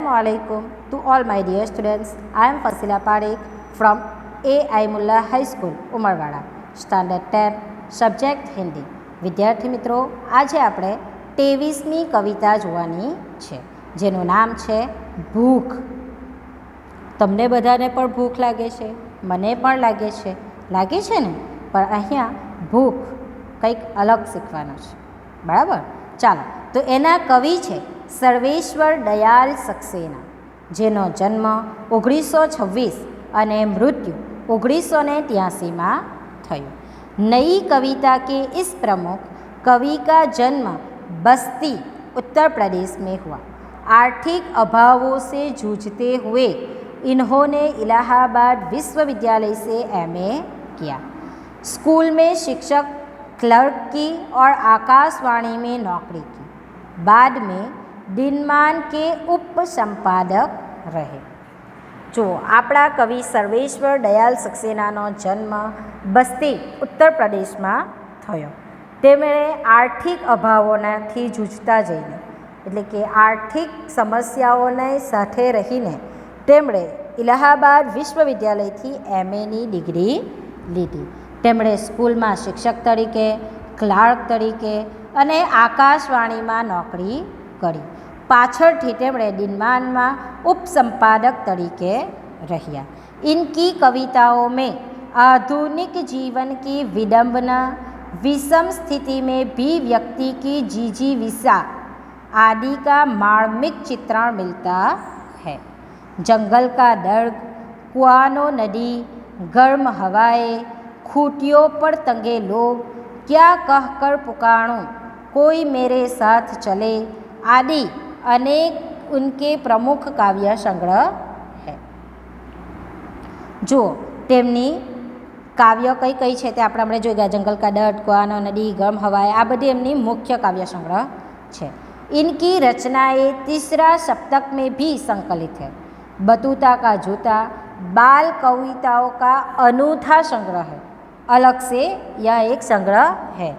alaikum to all my dear students. I am Fasila Parekh from A.I. Mullah High School, Umarwada standard ten subject Hindi વિદ્યાર્થી મિત્રો આજે આપણે ત્રેવીસમી કવિતા જોવાની છે જેનું નામ છે ભૂખ. તમને બધાને પણ ભૂખ લાગે છે મને પણ લાગે છે લાગે છે ને? પણ અહીંયા ભૂખ કંઈક અલગ શીખવાનું છે. બરાબર? ચાલો તો એના કવિ છે सर्वेश्वर સર્વેશ્વર દયાલ સક્સેના જેનો જન્મ छवीस अने मृत्यु મૃત્યુ ઓગણીસો त्यासी में થયું. नई कविता के इस प्रमुख कवि का जन्म बस्ती उत्तर प्रदेश में हुआ आर्थिक अभावों से जूझते हुए इन्होंने इलाहाबाद विश्वविद्यालय से एमए किया स्कूल में शिक्षक क्लर्क की और आकाशवाणी में नौकरी की बाद में દિનમાન કે ઉપસંપાદક રહે. જો આપણા કવિ સર્વેશ્વર દયાલ સક્સેનાનો જન્મ બસ્તી, ઉત્તર પ્રદેશમાં થયો. તેમણે આર્થિક અભાવોનાથી જૂજતા જઈને, એટલે કે આર્થિક સમસ્યાઓને સાથે રહીને તેમણે ઇલાહાબાદ વિશ્વવિદ્યાલયથી એમએની ડિગ્રી લીધી. તેમણે સ્કૂલમાં શિક્ષક તરીકે, ક્લાર્ક તરીકે અને આકાશવાણીમાં નોકરી કરી. પાછળથી તેમણે દિનમાનમાં उपसंपादक तरीके रहिया इनकी कविताओं में आधुनिक जीवन की विडंबना विषम स्थिति में भी व्यक्ति की जीजीविषा आदि का मार्मिक चित्रण मिलता है जंगल का दर्द कुआनो नदी गर्म हवाएं खूटियों पर तंगे लोग क्या कहकर पुकारूं कोई मेरे साथ चले आदि अनेक उनके प्रमुख काव्य संग्रह है જો તેમની કાવ્ય કઈ કઈ છે તે આપણે હમણાં જોઈ ગયા જંગલ કા ડટ કુઆનો નદી ગરમ હવાએ આ બધી એમની મુખ્ય કાવ્ય સંગ્રહ છે इनकी रचनाएं तीसरा सप्तक में भी संकलित है बतूता का जूता बाल कविताओं का अनूठा संग्रह है अलग से यह एक संग्रह है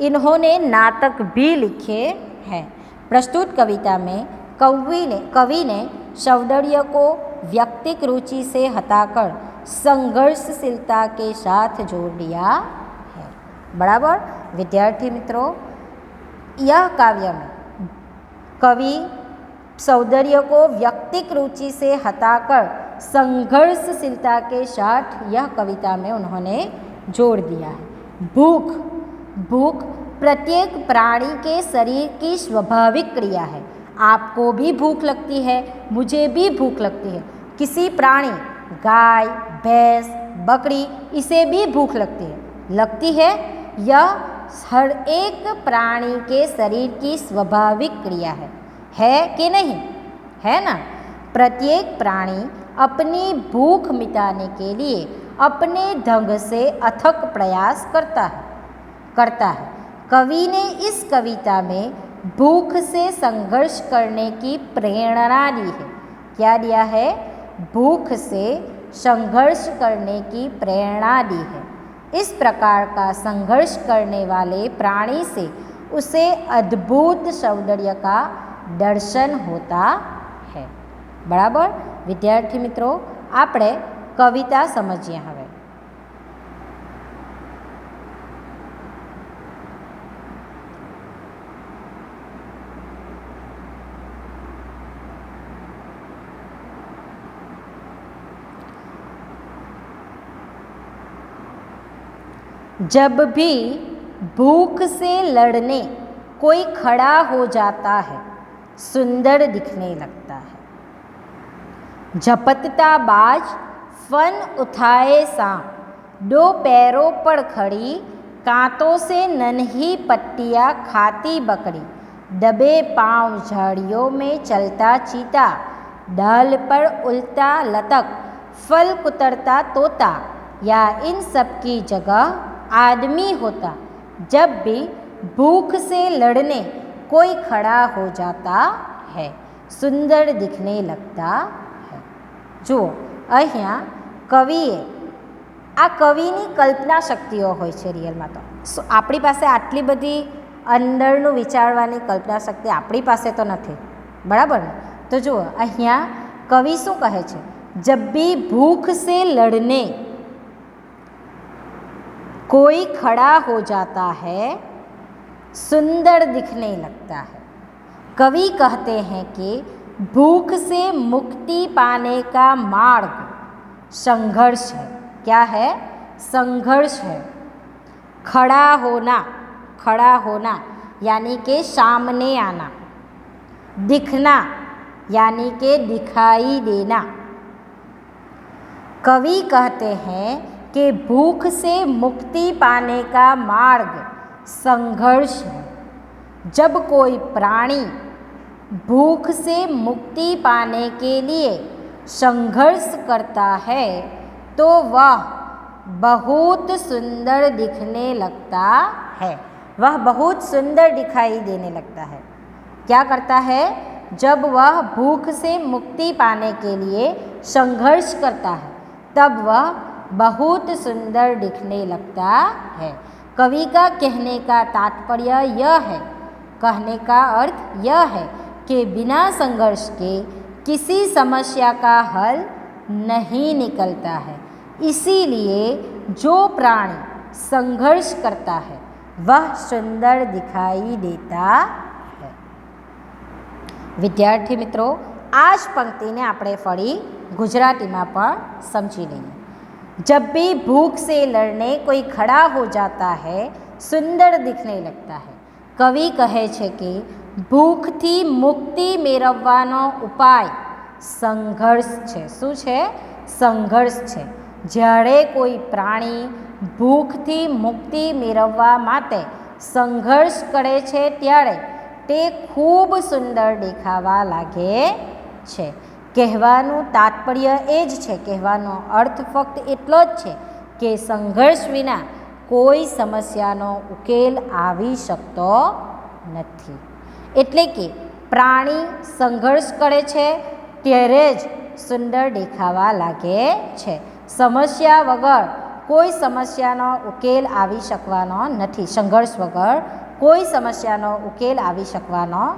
इन्होंने नाटक भी लिखे हैं प्रस्तुत कविता में कवि ने कवि ने सौंदर्य को व्यक्तिक रुचि से हटाकर संघर्षशीलता के साथ जोड़ दिया है। बराबर? विद्यार्थी मित्रों, यह काव्य में कवि सौंदर्य को व्यक्तिक रुचि से हटाकर संघर्षशीलता के साथ यह कविता में उन्होंने जोड़ दिया है। भूख भूख प्रत्येक प्राणी के शरीर की स्वाभाविक क्रिया है। आपको भी भूख लगती है, मुझे भी भूख लगती है। किसी प्राणी, गाय, भैंस, बकरी, इसे भी भूख लगती है। लगती है, यह हर एक प्राणी के शरीर की स्वाभाविक क्रिया है। है कि नहीं? है ना? प्रत्येक प्राणी अपनी भूख मिटाने के लिए अपने ढंग से अथक प्रयास करता है करता है। कवि ने इस कविता में भूख से संघर्ष करने की प्रेरणा दी है क्या दिया है भूख से संघर्ष करने की प्रेरणा दी है इस प्रकार का संघर्ष करने वाले प्राणी से उसे अद्भुत सौंदर्य का दर्शन होता है બરાબર વિદ્યાર્થી મિત્રો આપણે કવિતા સમજીએ जब भी भूख से लड़ने कोई खड़ा हो जाता है, सुंदर दिखने लगता है। झपतता बाज फन उठाए सांप दो पैरों पर खड़ी, कांतों से नन्ही पट्टियाँ खाती बकरी, दबे पाँव झाड़ियों में चलता चीता डाल पर उल्टा लतक फल कुतरता तोता, या इन सब की जगह आदमी होता जब भी भूख से लड़ने कोई खड़ा हो जाता है સુંદર દિખને લગતા હૈ જુઓ અહીંયા કવિએ આ કવિની કલ્પના શક્તિઓ હોય છે રિયલમાં તો સો આપણી પાસે આટલી બધી અંદરનું વિચારવાની કલ્પના શક્તિ આપણી પાસે તો નથી બરાબર ને તો જુઓ અહીંયા કવિ શું કહે છે જબ भी भूख से लड़ने कोई खड़ा हो जाता है, सुंदर दिखने लगता है। कवि कहते हैं कि भूख से मुक्ति पाने का मार्ग संघर्ष है। क्या है? संघर्ष है। खड़ा होना खड़ा होना, यानी के सामने आना। दिखना, यानी कि दिखाई देना। कवि कहते हैं कि भूख से मुक्ति पाने का मार्ग संघर्ष है। जब कोई प्राणी भूख से मुक्ति पाने के लिए संघर्ष करता है तो वह बहुत सुंदर दिखने लगता है। वह बहुत सुंदर दिखाई देने लगता है। क्या करता है? जब वह भूख से मुक्ति पाने के लिए संघर्ष करता है, तब वह बहुत सुंदर दिखने लगता है कवि का कहने का तात्पर्य यह है कहने का अर्थ यह है कि बिना संघर्ष के किसी समस्या का हल नहीं निकलता है इसीलिए जो प्राणी संघर्ष करता है वह सुंदर दिखाई देता है વિદ્યાર્થી મિત્રો આ જ પંક્તિને આપણે ફરી ગુજરાતીમાં પણ સમજી લઈએ जब भी भूख से लड़ने कोई खड़ा हो जाता है સુંદર દિખને લગતા है કવિ કહે છે કે ભૂખથી મુક્તિ મેળવવાનો ઉપાય સંઘર્ષ છે શું છે સંઘર્ષ છે જ્યારે કોઈ પ્રાણી ભૂખથી મુક્તિ મેળવવા માટે સંઘર્ષ કરે છે ત્યારે તે ખૂબ સુંદર દેખાવા લાગે છે કહેવાનું તાત્પર્ય એ જ છે. કહેવાનો અર્થ ફક્ત એટલો જ છે કે સંઘર્ષ વિના કોઈ સમસ્યાનો ઉકેલ આવી શકતો નથી. એટલે કે પ્રાણી સંઘર્ષ કરે છે ત્યારે જ સુંદર દેખાવા લાગે છે. સમસ્યા વગર કોઈ સમસ્યાનો ઉકેલ આવી શકવાનો નથી. સંઘર્ષ વગર કોઈ સમસ્યાનો ઉકેલ આવી શકવાનો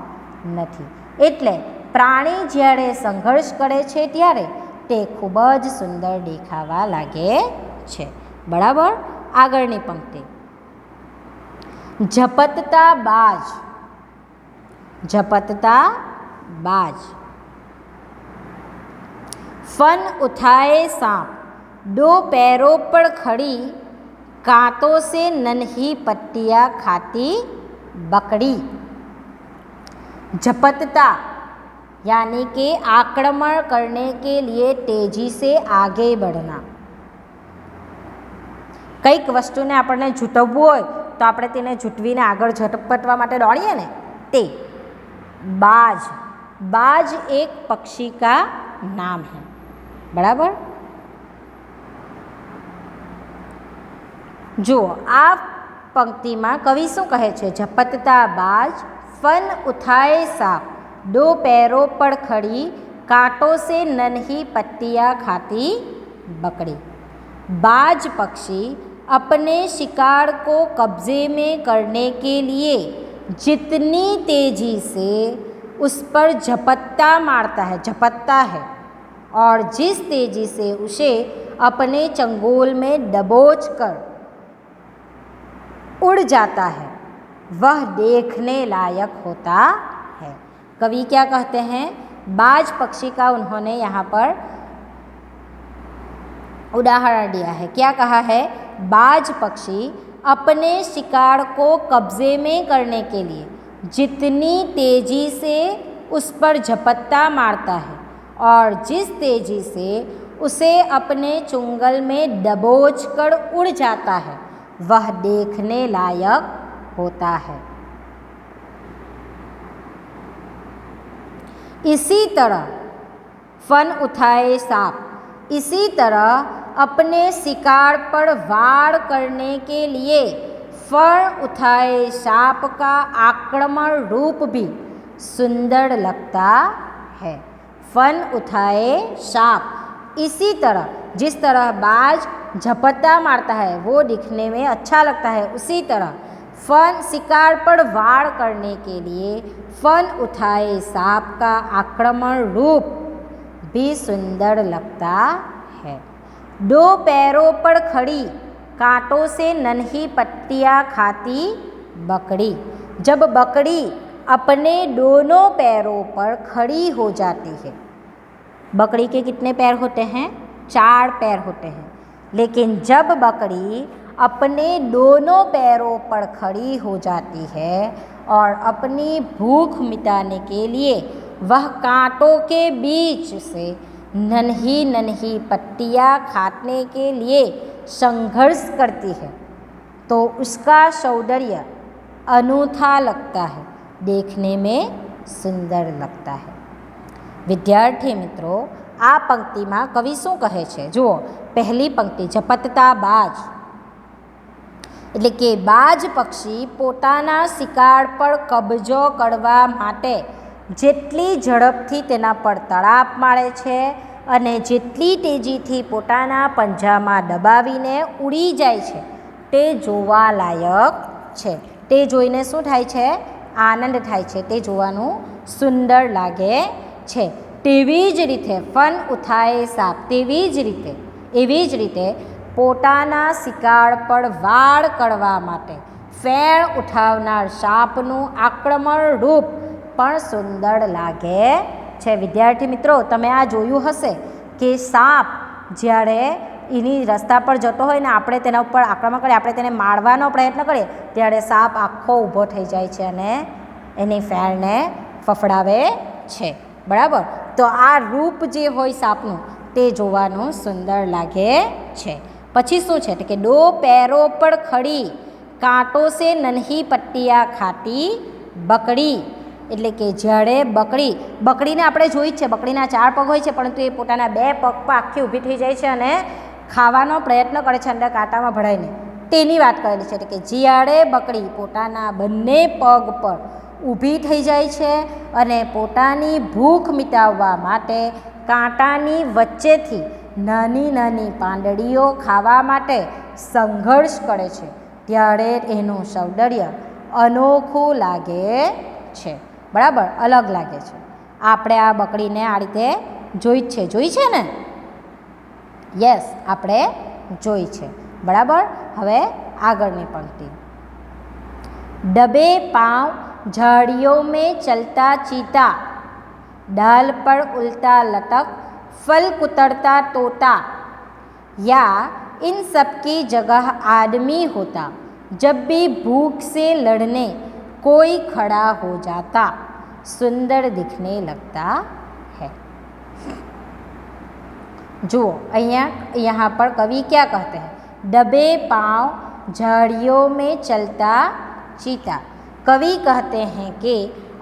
નથી. એટલે પ્રાણી જ્યારે સંઘર્ષ કરે છે ત્યારે તે ખૂબ જ સુંદર દેખાવા લાગે છે. બરાબર? આગળની પંક્તિ. ઝપતતા બાજ. ઝપતતા બાજ. ફન ઉઠાએ સાંપ. દો પેરો પણ ખડી. કાંતો સે નન્હી પટ્ટિયા ખાતી બકડી. ઝપતતા यानी कि आक्रमण करने के लिए तेजी से आगे बढ़ना। કંઈક વસ્તુને આપણને ઝૂંટવવું હોય તો આપણે તેને ઝૂંટવીને આગળ ઝટપટવા માટે દોડીએ ને તે બાજ બાજ એક પક્ષી કા નામ હે બરાબર જુઓ આ પંક્તિમાં કવિ શું કહે છે ઝપતતા બાજ ફન ઉથાય સાપ दो पैरों पर खड़ी कांटों से नन्ही पत्तियाँ खाती बकरी। बाज पक्षी अपने शिकार को कब्जे में करने के लिए जितनी तेज़ी से उस पर झपत्ता मारता है झपत्ता है, और जिस तेज़ी से उसे अपने चंगोल में दबोच कर उड़ जाता है, वह देखने लायक होता कवि क्या कहते हैं? बाज पक्षी का उन्होंने यहाँ पर उदाहरण दिया है। क्या कहा है? बाज पक्षी अपने शिकार को कब्जे में करने के लिए जितनी तेज़ी से उस पर झपट्टा मारता है और जिस तेज़ी से उसे अपने चुंगल में दबोच कर उड़ जाता है, वह देखने लायक होता है। इसी तरह फन उठाए सांप। इसी तरह अपने शिकार पर वार करने के लिए फर उठाए सांप का आक्रमण रूप भी सुंदर लगता है। फन उठाए सांप। इसी तरह जिस तरह बाज झपट्टा मारता है, वो दिखने में अच्छा लगता है। उसी तरह फन शिकार पर वार करने के लिए फन उठाए सांप का आक्रमण रूप भी सुंदर लगता है। दो पैरों पर खड़ी, कांटों से नन्ही पट्टियाँ खाती बकरी। जब बकरी अपने दोनों पैरों पर खड़ी हो जाती है, बकरी के कितने पैर होते हैं? चार पैर होते हैं। लेकिन जब बकरी अपने दोनों पैरों पर खड़ी हो जाती है और अपनी भूख मिटाने के लिए वह कांटों के बीच से नन्ही नन्ही पट्टियाँ खाने के लिए संघर्ष करती है तो उसका सौंदर्य अनूठा लगता है देखने में સુંદર લગતા હૈ વિદ્યાર્થી મિત્રો આ પંક્તિમાં કવિ શું કહે છે જુઓ પહેલી પંક્તિ ઝપટતા બાજ એટલે કે બાજ પક્ષી પોતાના શિકાર પર કબજો કરવા માટે જેટલી ઝડપથી તેના પર તળાપ મારે છે અને જેટલી તેજીથી પોતાના પંજામાં દબાવીને ઉડી જાય છે, તે જોવાલાયક છે. તે જોઈને શું થાય છે? આનંદ થાય છે. તે જોવાનું સુંદર લાગે છે. તેવી જ રીતે ફન ઉથાય સાપ, તેવી જ રીતે, એવી જ રીતે પોતાના શિકાર પર વાળ કરવા માટે ફેણ ઉઠાવનાર સાપનું આક્રમણ રૂપ પણ સુંદર લાગે છે. વિદ્યાર્થી મિત્રો, તમે આ જોયું હશે કે સાપ જ્યારે એની રસ્તા પર જતો હોય ને આપણે તેના ઉપર આક્રમણ કરીએ, આપણે તેને મારવાનો પ્રયત્ન કરીએ, ત્યારે સાપ આખો ઊભો થઈ જાય છે અને એની ફેરને ફફડાવે છે. બરાબર? તો આ રૂપ જે હોય સાપનું, તે જોવાનું સુંદર લાગે છે. પછી શું છે? કે દો પેરો પર ખડી, કાંટો સે નન્હી પટ્ટિયા ખાતી બકડી. એટલે કે જ્યારે બકડી. બકડીને આપણે જોઈ જ છે, બકડીના ચાર પગ હોય છે, પરંતુ એ પોતાના બે પગ પર આખી ઊભી થઈ જાય છે અને ખાવાનો પ્રયત્ન કરે છે અંદર કાંટામાં ભરાઈને. તેની વાત કરેલી છે કે જ્યારે બકડી પોતાના બંને પગ પર ઊભી થઈ જાય છે અને પોતાની ભૂખ મિટાવવા માટે કાંટાની વચ્ચેથી નાની નાની પાંદડીઓ ખાવા માટે સંઘર્ષ કરે છે. ત્યારે એનું સૌંદર્ય અનોખું લાગે છે. બરાબર? અલગ લાગે છે. આપણે આ બકડીને આ રીતે જોઈ છે. જોઈ છે ને? યસ, આપણે જોઈ છે. બરાબર? હવે આગળની પંક્તિ. ડબે પાંવ ઝાડીઓ મેં ચલતા ચીતા, ડાલ પર ઉલતા લટક फल कुतरता तोता या इन सब की जगह आदमी होता जब भी भूख से लड़ने कोई खड़ा हो जाता सुंदर दिखने लगता है જુઓ અહીંયા यहाँ पर कवि क्या कहते हैं डबे पांव झाड़ियों में चलता चीता कवि कहते हैं कि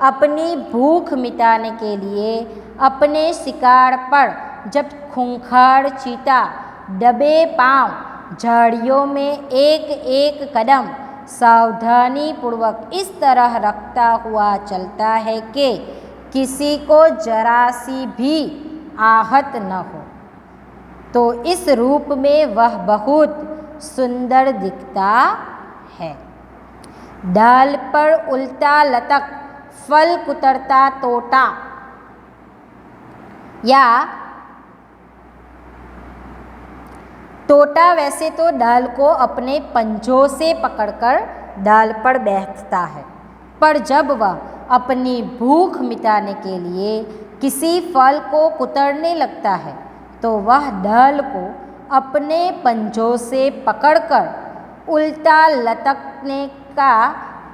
अपनी भूख मिटाने के लिए अपने शिकार पर जब खूंखार चीता डबे पाँव, झाड़ियों में एक एक कदम सावधानी पूर्वक इस तरह रखता हुआ चलता है कि किसी को जरा सी भी आहत न हो। तो इस रूप में वह बहुत सुंदर दिखता है। डाल पर उल्टा लतक फल कुतरता तोता या तोता वैसे तो डाल को अपने पंजों से पकड़कर डाल पर बैठता है, पर जब वह अपनी भूख मिटाने के लिए किसी फल को कुतरने लगता है तो वह डाल को अपने पंजों से पकड़कर उल्टा लटकने का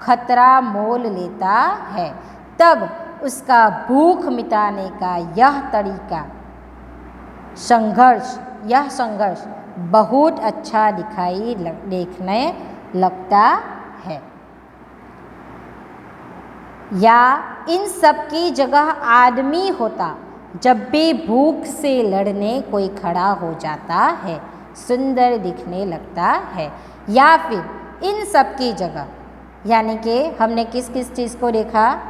खतरा मोल लेता है। तब उसका भूख मिटाने का यह तरीका। संघर्ष, यह संघर्ष बहुत अच्छा दिखाई देखने लगता है। या इन सब की जगह आदमी होता, जब भी भूख से लड़ने कोई खड़ा हो जाता है, सुंदर दिखने लगता है। या फिर इन सब की जगह, यानी कि हमने किस किस चीज़ को देखा?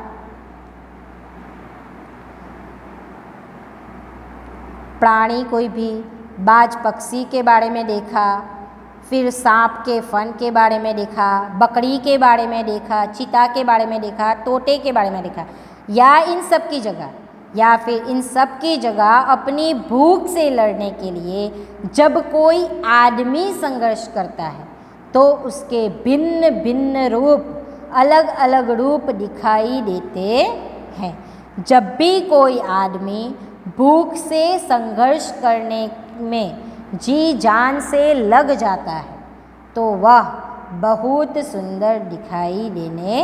प्राणी कोई भी, बाज पक्षी के बारे में देखा, फिर सांप के, फन के बारे में देखा, बकरी के बारे में देखा, चिता के बारे में देखा, तोते के बारे में देखा, या इन सब की जगह, या फिर इन सब की जगह अपनी भूख से लड़ने के लिए जब कोई आदमी संघर्ष करता है तो उसके भिन्न भिन्न रूप अलग अलग रूप दिखाई देते हैं। जब भी कोई आदमी भूख से संघर्ष करने में जी जान से लग जाता है तो वह बहुत सुंदर दिखाई देने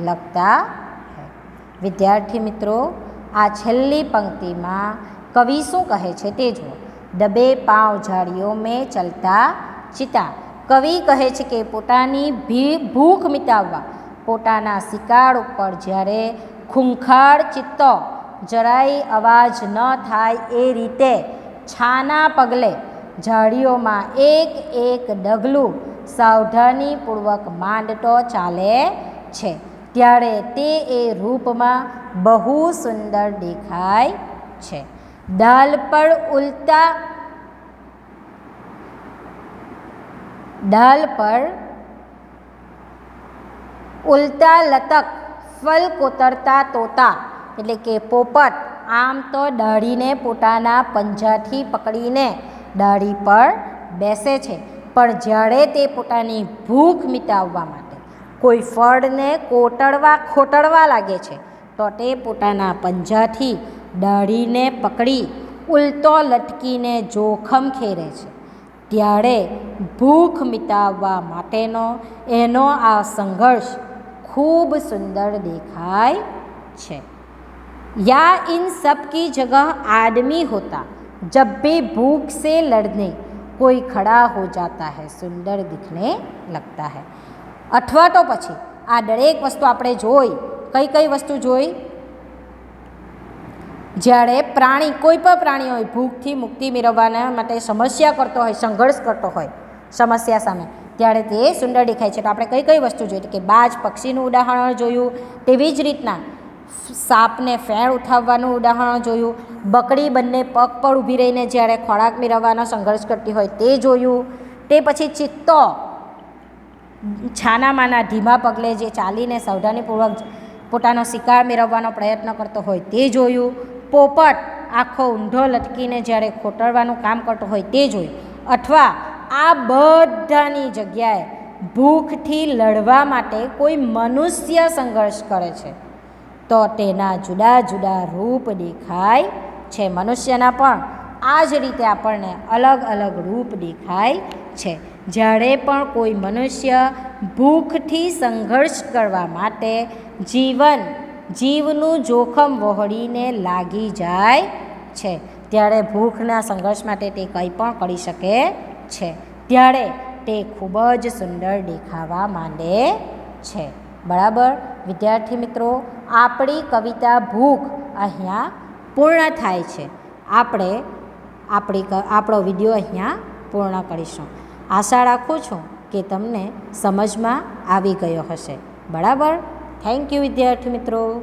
लगता है વિદ્યાર્થી મિત્રો આ છેલ્લી પંક્તિમાં કવિ શું કહે છે તે જુઓ દબે પાઉં ઝાડીઓ મેં ચલતા ચિતા કવિ કહે છે કે પોતાની ભી ભૂખ મિટાવવા પોતાના શિકાર ઉપર જ્યારે ખૂંખાર ચિત્તો જરાય અવાજ ન થાય એ રીતે છાના પગલે ઝાડીઓમાં એક એક ડગલું સાવધાનીપૂર્વક માંડતો ચાલે છે. ત્યારે તે એ રૂપમાં બહુ સુંદર દેખાય છે. ડાલ પર ઉલટા ડાલ પર ઉલટા લતક ફલ કોતરતા તોતા એટલે કે પોપટ, આમ તો ડાળીને પોતાના પંજાથી પકડીને ડાળી પર બેસે છે. પણ જ્યારે તે પોતાની ભૂખ મિટાવવા માટે કોઈ ફળને કોટડવા ખોટડવા લાગે છે, તો તે પોતાના પંજાથી ડાળીને પકડી ઉલટો લટકીને જોખમ ખેરે છે. ત્યારે ભૂખ મિટાવવા માટેનો એનો આ સંઘર્ષ ખૂબ સુંદર દેખાય છે. या इन सब की जगह आदमी होता जब भी भूख से लड़ने कोई खड़ा हो जाता है सुंदर दिखने लगता है અઠવા તો પછી આ દરેક વસ્તુ આપણે જોઈ કઈ કઈ વસ્તુ જોઈ જ્યારે પ્રાણી કોઈ પણ પ્રાણી હોય ભૂખથી મુક્તિ મેળવવાના માટે સમસ્યા કરતો હોય સંઘર્ષ કરતો હોય સમસ્યા સામે ત્યારે તે સુંદર દેખાય છે તો આપણે કઈ કઈ વસ્તુ જોઈ કે બાજ પક્ષીનું ઉદાહરણ જોયું તેવી જ રીતના સાપને ફેણ ઉઠાવવાનું ઉદાહરણ જોયું. બકડી બંને પગ પર ઊભી રહીને જ્યારે ખોરાક મેળવવાનો સંઘર્ષ કરતી હોય તે જોયું. તે પછી ચિત્તો છાનામાના ધીમા પગલે જે ચાલીને સાવધાનીપૂર્વક પોતાનો શિકાર મેળવવાનો પ્રયત્ન કરતો હોય તે જોયું. પોપટ આખો ઊંધો લટકીને જ્યારે ખોટરવાનું કામ કરતો હોય તે જોયું. અથવા આ બધાની જગ્યાએ ભૂખથી લડવા માટે કોઈ મનુષ્ય સંઘર્ષ કરે છે. તો તેના જુદા જુદા રૂપ દેખાય છે. મનુષ્યના પણ આ જ રીતે આપણને અલગ અલગ રૂપ દેખાય છે. જ્યારે પણ કોઈ મનુષ્ય ભૂખથી સંઘર્ષ કરવા માટે જીવન, જીવનું જોખમ વહોળીને લાગી જાય છે. ત્યારે ભૂખના સંઘર્ષ માટે તે કંઈ પણ કરી શકે છે. ત્યારે તે ખૂબ જ સુંદર દેખાવા માંડે છે. બરાબર? વિદ્યાર્થી મિત્રો, આપણી કવિતા ભૂખ અહીંયા પૂર્ણ થાય છે. આપણે આપણી આપણો વીડિયો અહીંયા પૂર્ણ કરીશું. આશા રાખું છું કે તમને સમજમાં આવી ગયો હશે. બરાબર? થેન્ક યુ વિદ્યાર્થી મિત્રો.